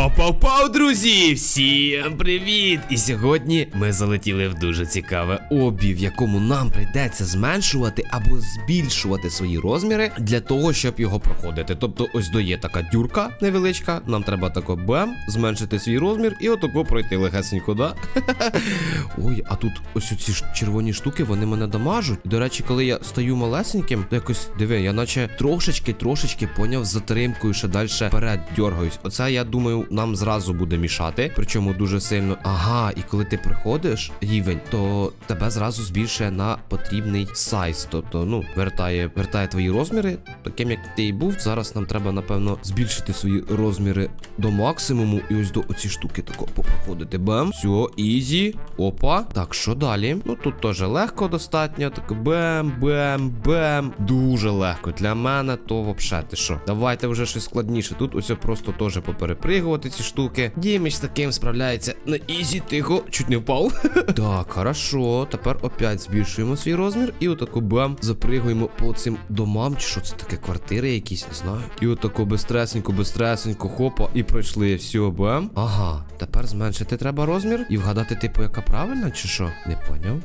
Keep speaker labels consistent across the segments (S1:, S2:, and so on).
S1: Пау-пау-пау, друзі! Всім привіт! І сьогодні ми залетіли в дуже цікаве обі, в якому нам прийдеться зменшувати або збільшувати свої розміри для того, щоб його проходити. Тобто, ось до є така дюрка невеличка. Нам треба тако бем, зменшити свій розмір і отако пройти легесенько, да? Ой, а тут ось ці червоні штуки, вони мене дамажуть. До речі, коли я стаю малесеньким, то якось диви, я наче трошечки, трошечки поняв затримкою, ще далі вперед дергаюсь. Оце я думаю, нам зразу буде мішати. Причому дуже сильно. Ага, і коли ти приходиш рівень, то тебе зразу збільшує на потрібний сайз. Тобто, ну, вертає, вертає твої розміри, таким як ти і був. Зараз нам треба, напевно, збільшити свої розміри до максимуму. І ось до оці штуки тако попроходити. Бем, все, ізі. Опа. Так, що далі? Ну тут теж легко достатньо. Так бем, бем, бем. Дуже легко. Для мене то вообще ти що. Давайте вже щось складніше. Тут ось просто теж поперепригувати ці штуки. Діміч з таким справляється на ізі, тихо, чуть не впав. так, хорошо. Тепер опять збільшуємо свій розмір. І отако бем, запригуємо по цим домам. Чи що це таке? Квартири якісь, не знаю. І отако бистресенько, бистресенько, хопа, і пройшли. Все, бем. Ага, тепер зменшити треба розмір і вгадати, типу, яка правильна, чи що? Не поняв.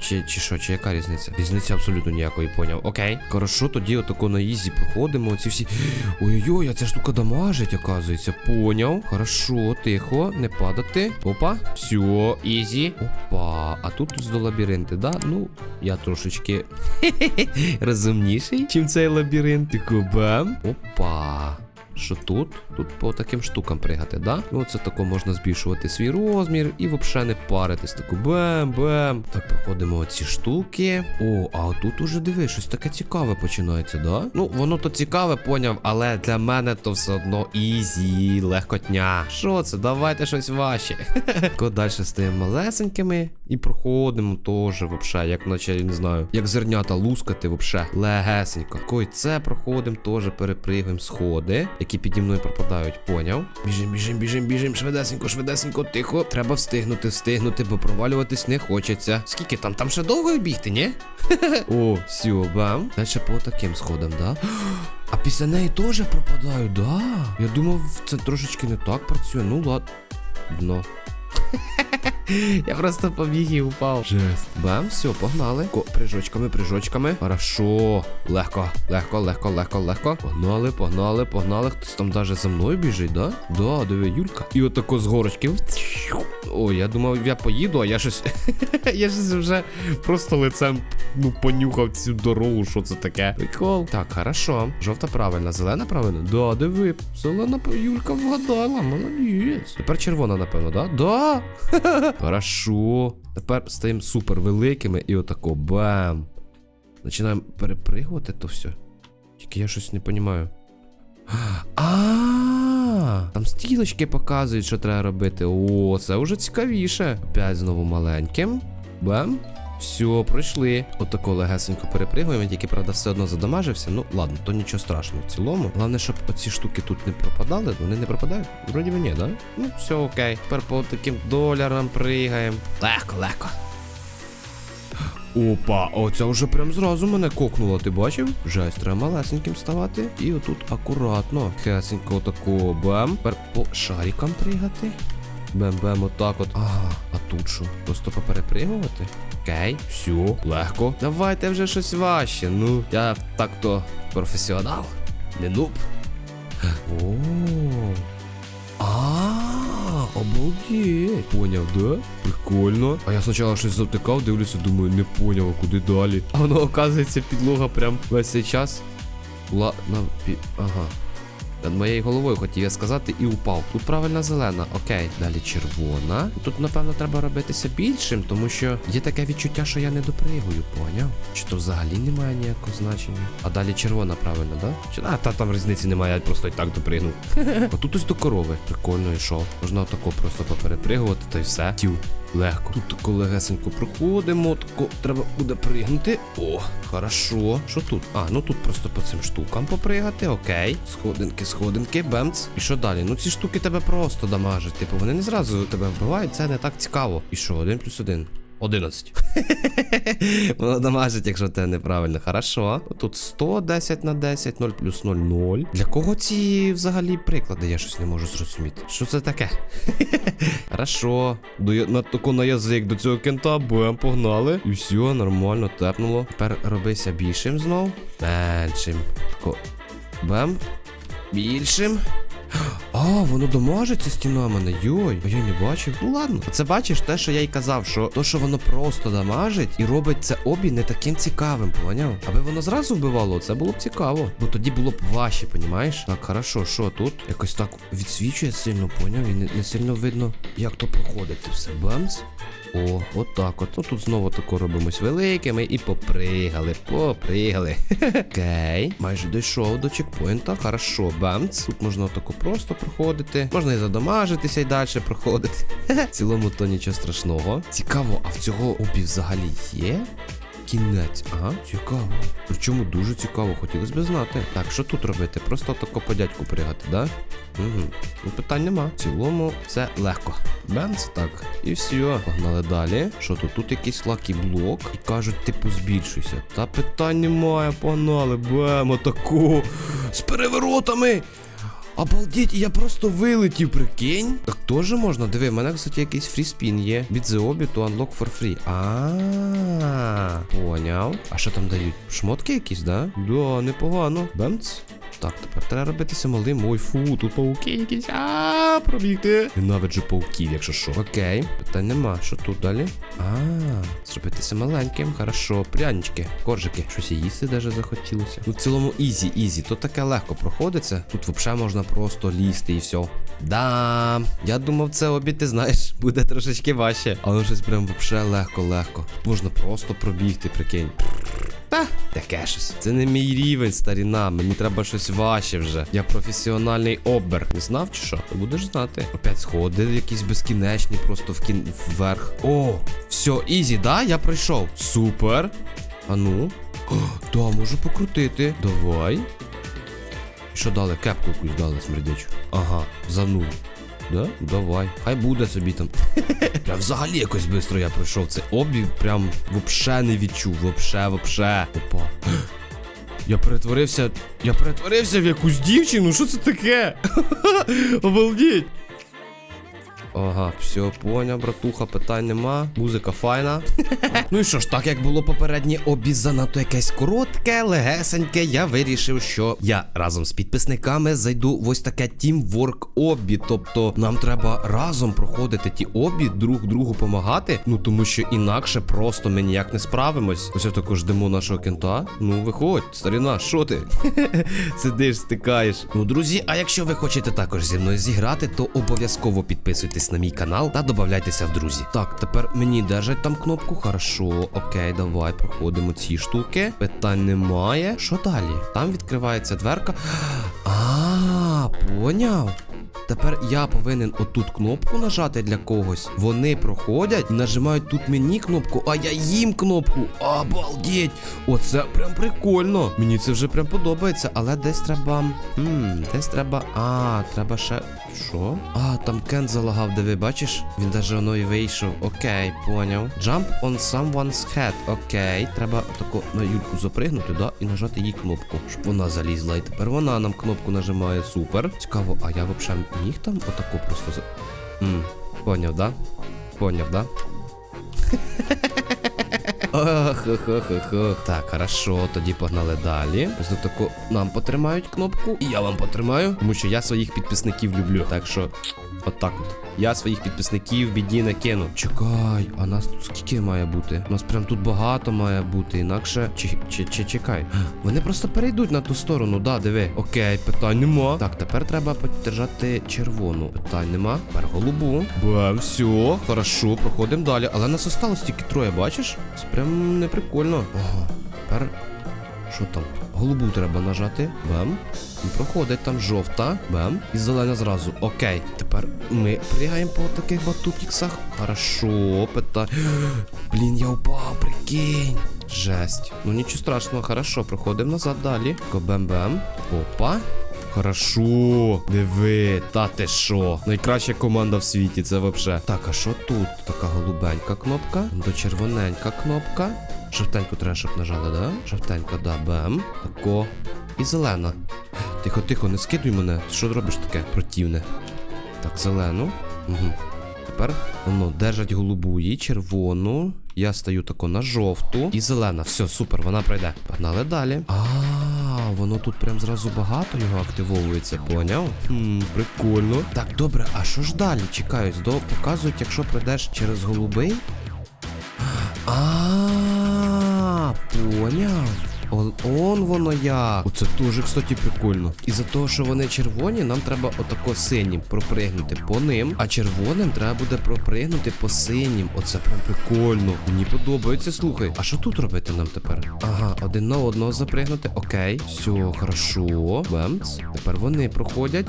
S1: Чи, чи що, чи яка різниця? Різниці абсолютно ніякої поняв. Окей. Хорошо, тоді отако на ізі проходимо. Оці всі. Ой-ой-ой, а ця штука дамажить, оказується. Поняв. Хорошо, тихо, не падати. Опа. Все, ізі. Опа. А тут до лабіринти, да? Ну, я трошечки розумніший, чим цей лабіринт. Бам. Опа. Що тут? Тут по таким штукам пригати, да? Ну, це тако можна збільшувати свій розмір і взагалі не паритись. Таку бем-бем. Так, проходимо оці штуки. О, а тут уже диви, щось таке цікаве починається, да? Ну, воно то цікаве, поняв, але для мене то все одно ізі, легкотня. Що це? Давайте щось важче. Тако далі стаємо малесенькими і проходимо теж, вообще, як наче, я не знаю, як зернята лускати, вообще, легесенько. Кой це проходимо, теж перепригуємо сходи, які піді мною пропадають, поняв? Біжим, біжим, біжим, біжим, швидесенько, швидесенько, тихо. Треба встигнути, встигнути, бо провалюватись не хочеться. Скільки там? Там ще довго бігти, ні? О, все, бам. Далі по таким сходам, да? А після неї теж пропадають, да? Я думав, це трошечки не так працює. Ну ладно. Я просто побіг і упав. Жест. Бам, все, погнали. Ко, прыжочками, прыжочками. Хорошо. Легко, легко, легко, легко, легко. Погнали, погнали, погнали. Хтось там даже за мною біжить, да? Да, диви, Юлька. І отако з горочки. Ой, я думав, я поїду, а я щось. я щось вже просто лицем ну, понюхав цю дорогу, що це таке. Прикол. Так, хорошо. Жовта правильна, зелена правильно? Да, диви. Зелена Юлька вгадала, молодець. Тепер червона, напевно, да? Да. Хорошо. Тепер стаємо супер великими і отако бам. Починаємо перепригувати то все. Тільки я щось не розумію. А, там стрілочки показують, що треба робити. О, це вже цікавіше. Опять знову маленьким. Бам. Все, пройшли. Отако легесенько перепригуємо, тільки, правда, все одно задамажився. Ну, ладно, то нічого страшного в цілому. Головне, щоб оці штуки тут не пропадали. Вони не пропадають? Вроді би ні, да? Ну, все окей. Тепер по таким долярам пригаємо. Легко, легко. Опа, оця вже прям зразу мене кокнуло, ти бачив? Жесть, треба малесеньким ставати. І отут акуратно. Хесенько отако бам. Тепер по шарикам пригати. Бем-бем, отак от. Ага, а тут що? Просто поперепригувати? Окей, все, легко. Давайте вже щось важче. Ну, я так-то професіонал. Не нуб. О. А, обалдеть. Поняв, да? Прикольно. А я спочатку щось завтикав, дивлюся, думаю, не поняв, а куди далі. А воно, оказується, підлога прям весь цей час. Ла... На... Пі... Ага. Над моєю головою хотів я сказати і упав. Тут правильно зелена, окей. Далі червона. Тут, напевно, треба робитися більшим, тому що є таке відчуття, що я не допригую, поняв? Чи то взагалі немає ніякого значення? А далі червона, правильно, да? Чи а, та там різниці немає, я просто і так допригнув. а тут ось до корови. Прикольно, і що? Можна отако просто поперепригувати, та й все. Тю. Легко. Тут колегесенько легесенько проходимо, тако треба буде пригнути. О, хорошо. Що тут? А, ну тут просто по цим штукам попригати, окей. Сходинки, сходинки, бемц. І що далі? Ну ці штуки тебе просто дамажать. Типу, вони не зразу тебе вбивають, це не так цікаво. І що, один плюс один? 11. Воно дамажить, якщо те неправильно. Хорошо. Тут 100, 10 на 10, 0 плюс 0, 0. Для кого ці взагалі приклади? Я щось не можу зрозуміти. Що це таке? Хорошо. До, на, тако на язик до цього кента, бем, погнали. І все, нормально, тепнуло. Тепер робися більшим знов. Меншим. Бем. Більшим. А, воно дамажиться стіна мене, йой, а я не бачив. Ну ладно. Це бачиш те, що я й казав, що то, що воно просто дамажить і робить це обі не таким цікавим, поняв? Аби воно зразу вбивало, це було б цікаво. Бо тоді було б важче, понімаєш? Так, хорошо, що тут? Якось так відсвічує сильно, поняв? І не, не сильно видно, як то проходити все. Бамс. О, отак от. Ну тут знову тако робимось великими і попригали, попригали. Окей, майже дійшов до чекпоінта. Хорошо, бамц. Тут можна отако просто проходити. Можна і задамажитися і далі проходити. В цілому то нічого страшного. Цікаво, а в цього обі взагалі є? Кінець, ага, цікаво. Причому дуже цікаво, хотілося б знати. Так, що тут робити? Просто тако по дядьку пригати, да? Угу. Ну, питань нема. В цілому це легко. Бенц, так. І все. Погнали далі. Що тут? Тут якийсь лакі блок. І кажуть, типу, збільшуйся. Та питань немає, погнали. Бем, отаку. З переворотами. Обалдеть, я просто вилетів, прикинь. Так теж можна. Диви, в мене, кстати, якийсь фріспін є. Від The Obi to unlock for free. А, поняв. А що там дають? Шмотки якісь, да? Да, непогано. Бемц. Так, тепер треба робитися малим. Ой, фу, тут пауки якісь. А, пробігти. Ненавиджу пауків, якщо що. Окей, питань нема. Що тут далі? А, зробитися маленьким. Хорошо. Прянички, коржики. Щось їсти даже захотілося. Ну, в цілому, ізі, ізі. То таке легко проходиться. Тут взагалі можна просто лізти і все. Да, я думав, це обід, ти знаєш, буде трошечки важче. Але щось прям взагалі легко-легко. Можна просто пробігти, прикинь. Та, таке щось. Це не мій рівень, старіна. Мені треба щось важче вже. Я професіональний обер. Не знав чи що? Ти будеш знати. Опять сходи якісь безкінечні, просто в кін... вверх. О, все, ізі, да? Я пройшов. Супер. А ну. Да, можу покрутити. Давай. Що дали? Кепку якусь дали смердячу. Ага, за нуль. Да? Давай. Хай буде собі там. Прям взагалі якось швидко я пройшов. Це обі прям вообще не відчув. Вообще, вообще. Опа. Я перетворився. Я перетворився в якусь дівчину. Що це таке? Обалдіть. Ага, все, поняв, братуха, питань нема. Музика файна. ну і що ж, так як було попереднє обі занадто якесь коротке, легесеньке, я вирішив, що я разом з підписниками зайду в ось таке Teamwork обі. Тобто нам треба разом проходити ті обі, друг другу помагати. Ну тому що інакше просто ми ніяк не справимось. Ось я також ждемо нашого кента. Ну, виходь, старіна, що ти? Сидиш, стикаєш. Ну, друзі, а якщо ви хочете також зі мною зіграти, то обов'язково підписуйтесь на мій канал та додавайтеся в друзі. Так, тепер мені держать там кнопку. Хорошо, окей, давай проходимо ці штуки. Питань немає. Що далі? Там відкривається дверка. А, поняв. Тепер я повинен отут кнопку нажати для когось. Вони проходять і нажимають тут мені кнопку, а я їм кнопку. Обалдеть! Оце прям прикольно. Мені це вже прям подобається, але десь треба. Хм, десь треба. А, треба ще. Що? А, там Кент залагав, диви, бачиш? Він даже воно і вийшов. Окей, поняв. Jump on someone's head. Окей. Треба тако на Юльку запригнути, да, і нажати їй кнопку, щоб вона залізла. І тепер вона нам кнопку нажимає. Супер. Цікаво, а я взагалі міг там отаку просто за. Поняв, да? Поняв, да? Так, хорошо, тоді погнали далі. Ось таку нам потримають кнопку, і я вам потримаю, тому що я своїх підписників люблю. Так що, отак от. Я своїх підписників біді не кину. Чекай, а нас тут скільки має бути? У нас прям тут багато має бути, інакше. Чи, чекай. Вони просто перейдуть на ту сторону, да, диви. Окей, питань нема. Так, тепер треба подержати червону. Питань нема. Тепер голубу. Бем, все, хорошо, проходимо далі. Але нас осталось тільки троє, бачиш? Це прям не прикольно. Ага, тепер. Що там? Голубу треба нажати. Бем. Проходить там жовта. Бем. І зелена зразу. Окей. Тепер ми пригаємо по таких батутіксах. Хорошо, пита. Блін, я упав, прикинь. Жесть. Ну нічого страшного, хорошо, проходимо назад далі. Бем-бем. Опа. Хорошо. Диви, та ти що? Найкраща команда в світі, це вообще. Так, а що тут? Така голубенька кнопка, до червоненька кнопка. Жовтеньку треба, щоб нажали, да? Жовтенька, да, бем. Тако. І зелена. Тихо, тихо, не скидуй мене. Ти що робиш таке? Противне. Так, зелену. Угу. Тепер воно держать голубу і червону. Я стаю тако на жовту і зелена. Все, супер, вона пройде. Погнали далі. А, воно тут прям зразу багато його активовується, поняв? Хм, прикольно. Так, добре, а що ж далі? Чекаюсь, до показують, якщо пройдеш через голубий. А, поняв. Он, он воно як. Оце теж, кстати, прикольно. І за того, що вони червоні, нам треба отако синім пропригнути по ним, а червоним треба буде пропригнути по синім. Оце прям прикольно. Мені подобається, слухай. А що тут робити нам тепер? Ага, один на одного запригнути. Окей. Все, хорошо. Бемц. Тепер вони проходять.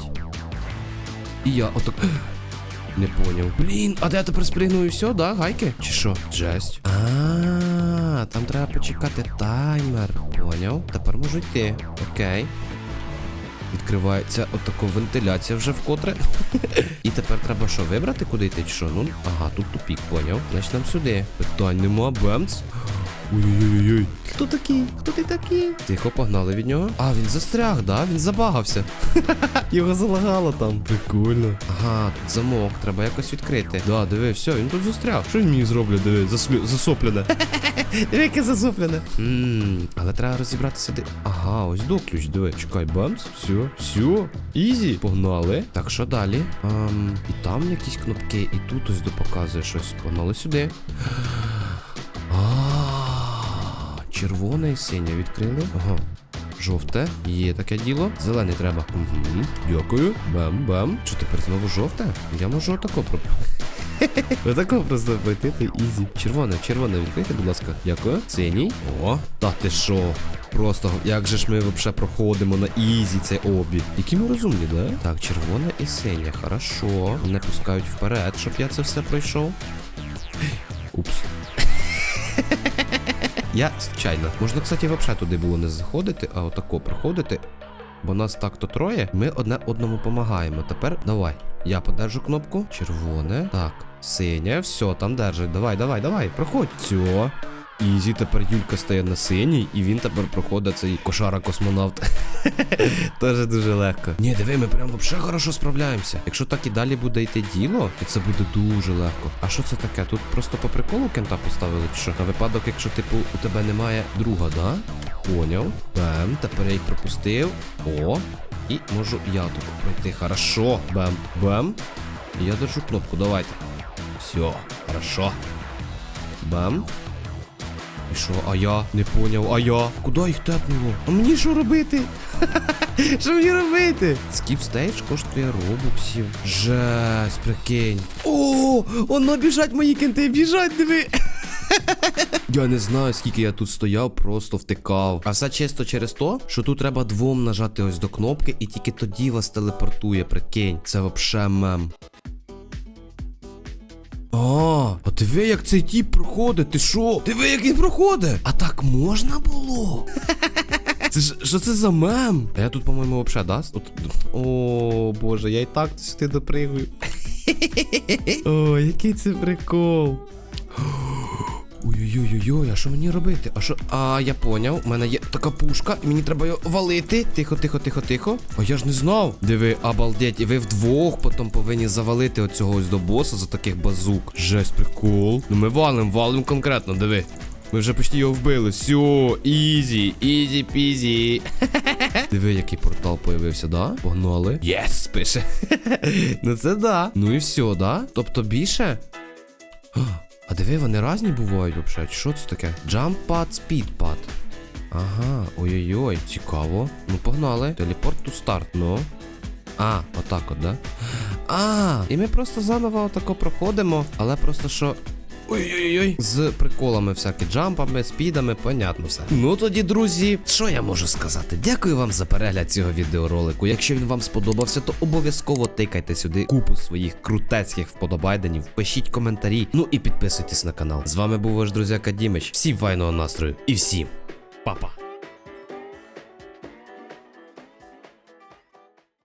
S1: І я отак. Не поняв. Блін, а де я тепер спригну і все, да, гайки? Чи що? Жесть. Там треба почекати таймер. Поняв? Тепер можу йти. Окей. Відкривається отако вентиляція вже вкотре. І тепер треба що, вибрати, куди йти, чи що? Ну, ага, тут тупік, поняв. Значить нам сюди. Питань нема, бемц. Ой-ой-ой. Хто такий? Хто ти такий? Тихо, погнали від нього. А, він застряг, да? Він забагався. Його залагало там. Прикольно. Ага, тут замок, треба якось відкрити. Да, диви, все, він тут застряг. Що він мені зроблять, диви, заслю... засоплене. Диви, яке засоплене. Ммм, але треба розібратися де. Ага, ось до ключ, диви. Чекай, бамс. Все, все. Ізі. Погнали. Так, що далі? Ам, і там якісь кнопки, і тут ось допоказує щось. Погнали сюди. Червоне і синє відкрили. Ага. Жовте, є таке діло. Зелений треба. Угу. Дякую. Бам-бам. Що тепер знову жовте? Я можу отако про. Отако просто пройти, то ізі. Червоне, червоне відкрити, будь ласка. Дякую. Синій. О, та ти що? Просто як же ж ми взагалі проходимо на ізі цей обі. Які ми розумні, да? Так, червоне і синє. Хорошо. Не пускають вперед, щоб я це все пройшов. Упс. Я случайно. Можна, кстати, взагалі туди було не заходити, а отако проходити. Бо нас так-то троє. Ми одне одному допомагаємо. Тепер давай. Я подержу кнопку. Червоне. Так. Синє. Все, там держить. Давай, давай, давай. Проходь. Все. Ізі, тепер Юлька стає на синій, і він тепер проходить цей кошара-космонавт. Теж дуже легко. Ні, диви, ми прям взагалі хорошо справляємося. Якщо так і далі буде йти діло, то це буде дуже легко. А що це таке? Тут просто по приколу кента поставили, чи що? На випадок, якщо, типу, у тебе немає друга, да? Поняв. Бем, тепер я їх пропустив. О. І можу я тут пройти. Хорошо. Бем. Бем. Я держу кнопку, давайте. Все, хорошо. Бем. І що, а я не поняв, а я? Куди їх тепнуло? А мені що робити? Що мені робити? Скіп стейдж коштує робуксів. Жесть, прикинь. О, воно біжать мої кенти, біжать, диви. Я не знаю, скільки я тут стояв, просто втикав. А все чисто через то, що тут треба двом нажати ось до кнопки, і тільки тоді вас телепортує, прикинь. Це вообще мем. А, а диви, як цей тіп проходить, ти що? Диви, як він проходить! А так можна було? Це ж що це за мем? А я тут, по-моєму, взагалі, да? От, о, боже, я і так сюди допригую. О, який це прикол. Ой-ой-ой-ой, а що мені робити? А що. А, я поняв, у мене є така пушка, і мені треба її валити. Тихо, тихо, тихо, тихо. А я ж не знав. Диви, обалдеть, і ви вдвох потім повинні завалити оцього ось до боса за таких базук. Жесть, прикол. Ну ми валим, валим конкретно, диви. Ми вже почти його вбили. Все, ізі, ізі пізі. Диви, який портал появився, да? Погнали. Єс, пише. ну це да. Ну і все, да? Тобто більше? А диви, вони різні бувають взагалі. Що це таке? Speed pad. Ага, ой-ой-ой, цікаво. Ну погнали. Телепорт ту старт, ну. А, отак от, да? А, і ми просто заново отако проходимо, але просто що. Ой-ой-ой. З приколами всякі джампами, спідами, понятно все. Ну тоді, друзі, що я можу сказати? Дякую вам за перегляд цього відеоролику. Якщо він вам сподобався, то обов'язково тикайте сюди купу своїх крутецьких вподобайденів, пишіть коментарі, ну і підписуйтесь на канал. З вами був ваш друзяка Дімич. Всім файного настрою і всім па-па.